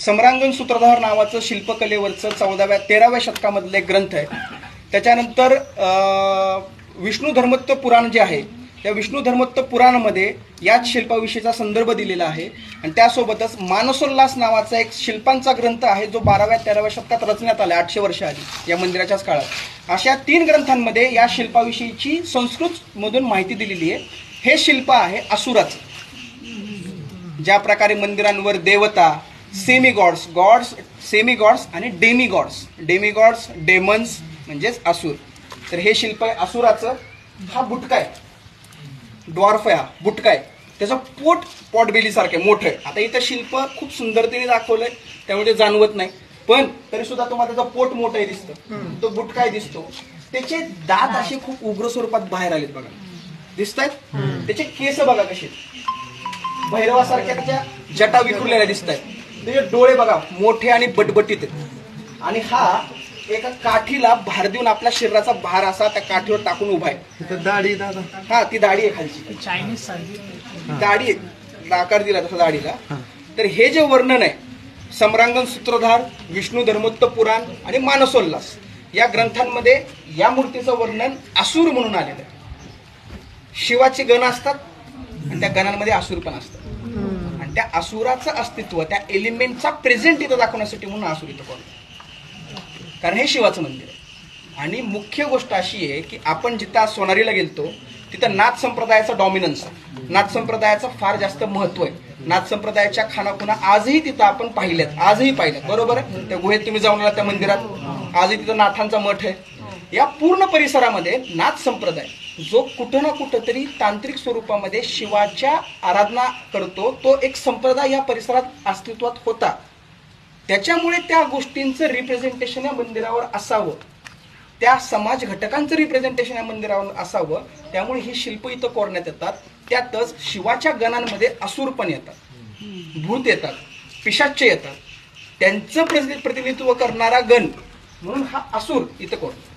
सम्रांगण सूत्रधार नावाचं शिल्पकलेवरचं चौदाव्या तेराव्या शतकामधलं एक ग्रंथ आहे. त्याच्यानंतर विष्णू धर्मत्व पुराण जे आहे त्या विष्णू धर्मत्व पुराणमध्ये याच शिल्पाविषयीचा संदर्भ दिलेला आहे. आणि त्यासोबतच मानसोल्लास नावाचा एक शिल्पांचा ग्रंथ आहे जो बाराव्या तेराव्या शतकात रचण्यात आला आठशे वर्ष आधी या मंदिराच्याच काळात. अशा तीन ग्रंथांमध्ये या शिल्पाविषयीची संस्कृतमधून माहिती दिलेली आहे. हे शिल्प आहे असुराचं. ज्या प्रकारे मंदिरांवर देवता semi gods gods semi gods आणि demi gods demi gods demons म्हणजेच असुर तर हे शिल्प आहे असुराचं हा बुटका आहे. डॉर्फ आहे हा बुटका आहे. त्याचं पोट पॉटबेलीसारखं आहे मोठं आहे. आता इथं शिल्प खूप सुंदरतेने दाखवलंय त्यामुळे ते जाणवत नाही. पण तरी सुद्धा तुम्हाला त्याचं पोट मोठं आहे दिसतं. तो बुटका आहे दिसतो. त्याचे दात असे खूप उग्र स्वरूपात बाहेर आलेत बघा. दिसत आहेत त्याचे केस बघा कसे. भैरवासारख्या त्याच्या जटा विखुरलेल्या दिसत आहेत त्याचे डोळे बघा मोठे आणि बटबटीत. आणि हा एका काठीला भार देऊन आपल्या शरीराचा भार असा त्या काठीवर टाकून उभा आहे. दाढी दादा. हा ती दाढी आहे खालची. चायनीज दाढी आहे. आकार दिला तसा दाढीला. तर हे जे वर्णन आहे सम्रांगण सूत्रधार विष्णू धर्मोत्त पुराण आणि मानसोल्लास या ग्रंथांमध्ये या मूर्तीचं वर्णन असुर म्हणून आलेलं आहे. शिवाचे गण असतात आणि त्या गणांमध्ये असुर पण असतात. त्या असुराचं अस्तित्व त्या एलिमेंटचा प्रेझेंट इथं दाखवण्यासाठी म्हणून असुर इथं कोण? कारण हे शिवाचं मंदिर आहे. आणि मुख्य गोष्ट अशी आहे की आपण जिथं आज सोनारीला गेलतो तिथं नाथ संप्रदायाचा डॉमिनन्स आहे. नाथ संप्रदायाचं फार जास्त महत्त्व आहे. नाथ संप्रदायाच्या खानाखुना आजही तिथं आपण पाहिल्यात आजही पाहिल्यात. बरोबर आहे? त्या गुहेत तुम्ही जाऊन आला त्या मंदिरात. आजही तिथं नाथांचा मठ आहे. या पूर्ण परिसरामध्ये नाथ संप्रदाय जो कुठं ना कुठं तरी तांत्रिक स्वरूपामध्ये शिवाच्या आराधना करतो तो एक संप्रदाय या परिसरात अस्तित्वात होता. त्याच्यामुळे त्या गोष्टींचं रिप्रेझेंटेशन या मंदिरावर असावं. त्या समाज घटकांचं रिप्रेझेंटेशन या मंदिरावर असावं. त्यामुळे ही शिल्प इथं कोरण्यात येतात. त्यातच शिवाच्या गणांमध्ये असुर पण येतात. भूत येतात. पिशाच्च येतात. त्यांचं प्रतिनिधित्व करणारा गण म्हणून हा असुर इथं कोरतो.